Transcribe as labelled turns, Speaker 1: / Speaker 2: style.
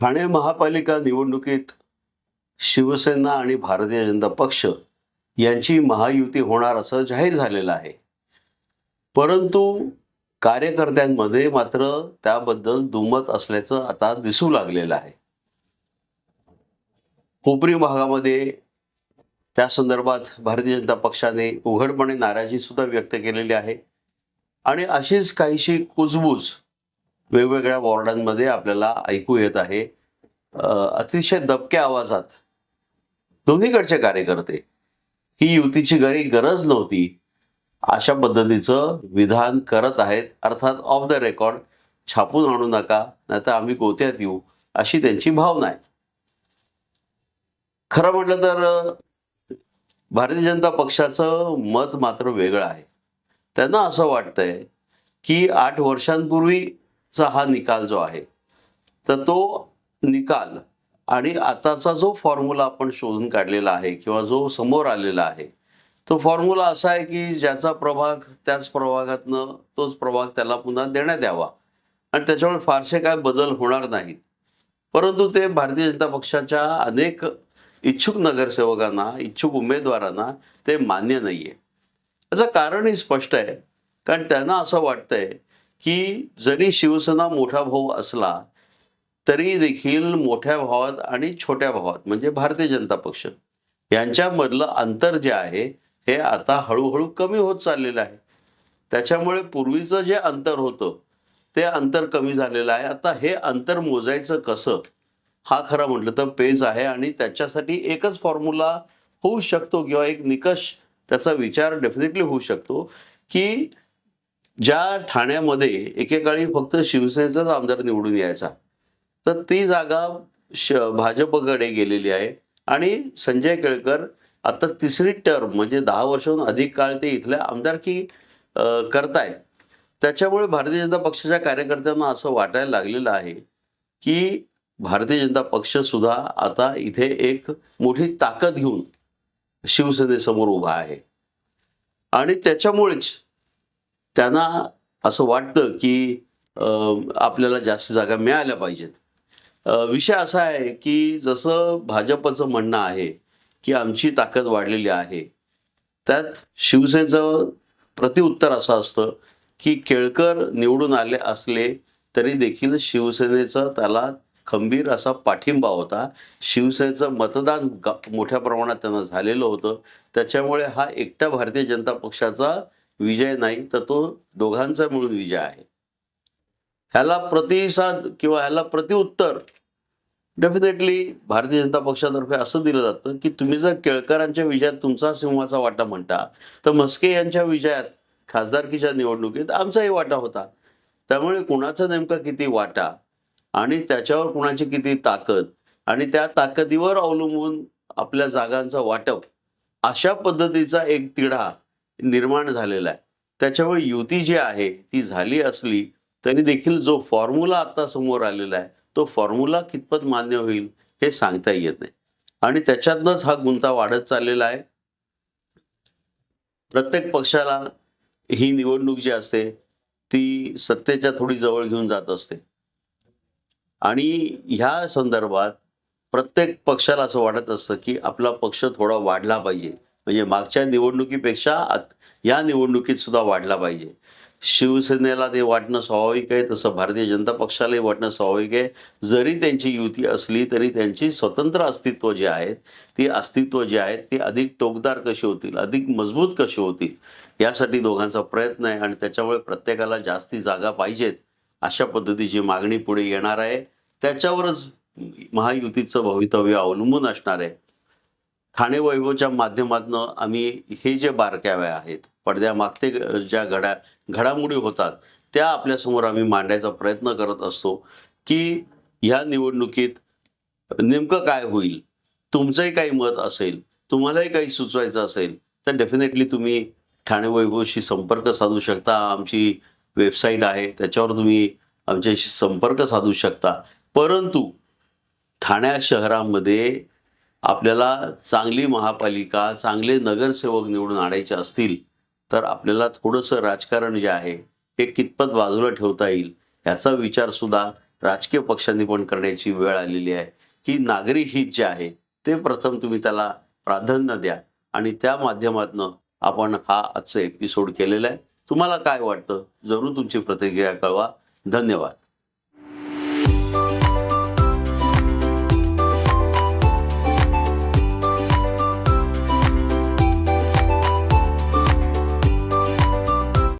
Speaker 1: ठाणे महापालिका निवडणुकीत शिवसेना आणि भारतीय जनता पक्ष यांची महायुती होणार असं जाहीर झालेलं आहे. परंतु कार्यकर्त्यांमध्ये मात्र त्याबद्दल दुमत असल्याचं आता दिसू लागलेलं आहे. कोपरी भागामध्ये त्या संदर्भात भारतीय जनता पक्षाने उघडपणे नाराजी सुद्धा व्यक्त केलेली आहे. आणि अशीच काहीशी कुजबूज वेगवेगळ्या वॉर्डांमध्ये आपल्याला ऐकू येत आहे. अतिशय दबक्या आवाजात दोन्हीकडचे कार्यकर्ते. ही युतीची घरी गरज नव्हती. अशा पद्धतीचं विधान करत आहेत. अर्थात ऑफ द रेकॉर्ड छापून आणू नका नाहीतर आम्ही गोत्यात येऊ अशी त्यांची भावना आहे. खरं म्हटलं तर भारतीय जनता पक्षाचं मत मात्र वेगळं आहे. त्यांना असं वाटतंय की आठ वर्षांपूर्वी चा हा निकाल जो आहे तर तो निकाल आणि आताचा जो फॉर्म्युला आपण शोधून काढलेला आहे किंवा जो समोर आलेला आहे तो फॉर्म्युला असा आहे की ज्याचा प्रभाग त्याच प्रभागातनं तोच प्रभाग त्याला पुन्हा देण्यात यावा. आणि त्याच्यामुळे फारसे काय बदल होणार नाहीत. परंतु ते भारतीय जनता पक्षाच्या अनेक इच्छुक नगरसेवकांना इच्छुक उमेदवारांना ते मान्य नाही आहे कारण कारणही स्पष्ट आहे कारण त्यांना असं वाटतंय की जरी शिवसेना मोठा भाऊ असला तरी देखील मोठ्या भावात आणि छोट्या भावात म्हणजे भारतीय जनता पक्ष यांच्यामधलं अंतर जे आहे हे आता हळूहळू कमी होत चाललेलं आहे. त्याच्यामुळे पूर्वीचं जे अंतर होतं ते अंतर कमी झालेलं आहे. आता हे अंतर मोजायचं कसं? हा खरं म्हटलं तर पेज आहे आणि त्याच्यासाठी एकच फॉर्म्युला होऊ शकतो किंवा एक निकष त्याचा विचार डेफिनेटली होऊ शकतो की ज्या ठाण्यामध्ये एकेकाळी फक्त शिवसेनेचाच आमदार निवडून यायचा तर ती जागा श भाजपकडे गेलेली आहे. आणि संजय केळकर आता तिसरी टर्म म्हणजे दहा वर्षाहून अधिक काळ ते इथल्या आमदारकी करतायत. त्याच्यामुळे भारतीय जनता पक्षाच्या कार्यकर्त्यांना असं वाटायला लागलेलं आहे की भारतीय जनता पक्षसुद्धा आता इथे एक मोठी ताकद घेऊन शिवसेनेसमोर उभा आहे. आणि त्याच्यामुळेच त्यांना असं वाटतं की आपल्याला जास्त जागा मिळाल्या पाहिजेत. विषय असा आहे की जसं भाजपचं म्हणणं आहे की आमची ताकद वाढलेली आहे त्यात शिवसेनेचं प्रतिउत्तर असं असतं की केळकर निवडून आले असले तरी देखील शिवसेनेचा त्याला खंबीर असा पाठिंबा होता. शिवसेनेचं मतदान मोठ्या प्रमाणात त्यांना झालेलं होतं. त्याच्यामुळे हा एकटा भारतीय जनता पक्षाचा विजय नाही तर तो दोघांचा मिळून विजय आहे. ह्याला प्रतिसाद किंवा ह्याला प्रतिउत्तर डेफिनेटली भारतीय जनता पक्षातर्फे असं दिलं जातं की तुम्ही जर केळकरांच्या विजयात तुमचा सिंहाचा वाटा म्हणता तर म्हस्के यांच्या विजयात खासदारकीच्या निवडणुकीत आमचाही वाटा होता. त्यामुळे कुणाचा नेमका किती वाटा आणि त्याच्यावर कुणाची किती ताकद आणि त्या ताकदीवर अवलंबून आपल्या जागांचं वाटप अशा पद्धतीचा एक तिढा निर्माण झालेला आहे. त्याच्यामुळे युती जी आहे ती झाली असली तरी देखील जो फॉर्म्युला आता समोर आलेला आहे तो फॉर्म्युला कितपत मान्य होईल हे सांगता येत नाही. आणि त्याच्यातनंच हा गुंता वाढत चाललेला आहे. प्रत्येक पक्षाला ही निवडणूक जी असते ती सत्तेच्या थोडी जवळ घेऊन जात असते. आणि ह्या संदर्भात प्रत्येक पक्षाला असं वाटत असतं की आपला पक्ष थोडा वाढला पाहिजे. म्हणजे मागच्या निवडणुकीपेक्षा आत- या निवडणुकीत सुद्धा वाढला पाहिजे. शिवसेनेला ते वाटणं स्वाभाविक आहे तसं भारतीय जनता पक्षालाही वाटणं स्वाभाविक आहे. जरी त्यांची युती असली तरी त्यांची स्वतंत्र अस्तित्व जे आहेत ती अस्तित्व जे आहेत ती अधिक टोकदार कशी होतील अधिक मजबूत कशी होतील यासाठी दोघांचा प्रयत्न आहे आणि त्याच्यामुळे प्रत्येकाला जास्ती जागा पाहिजेत अशा पद्धतीची मागणी पुढे येणार आहे. त्याच्यावरच महायुतीचं भवितव्य अवलंबून असणार आहे. ठाणे वैभवच्या माध्यमातून आम्ही हे जे बारकाव्या आहेत पडद्यामागते ज्या घडा घडामोडी होतात त्या आपल्यासमोर आम्ही मांडायचा प्रयत्न करत असतो की ह्या निवडणुकीत नेमकं काय होईल? तुमचंही काही मत असेल तुम्हालाही काही सुचवायचं असेल तर डेफिनेटली तुम्ही ठाणे वैभवशी संपर्क साधू शकता. आमची वेबसाईट आहे त्याच्यावर तुम्ही आमच्याशी संपर्क साधू शकता. परंतु ठाण्या शहरामध्ये आपल्याला चांगली महापालिका चांगले नगरसेवक निवडून आणायचे असतील तर आपल्याला थोडंसं राजकारण जे आहे हे कितपत बाजूला ठेवता येईल याचा विचारसुद्धा राजकीय पक्षांनी पण करण्याची वेळ आलेली आहे. की नागरी हित जे आहे ते प्रथम तुम्ही त्याला प्राधान्य द्या आणि त्या माध्यमातनं आपण हा आजचा एपिसोड केलेला आहे. तुम्हाला काय वाटतं? जरूर तुमची प्रतिक्रिया कळवा. धन्यवाद.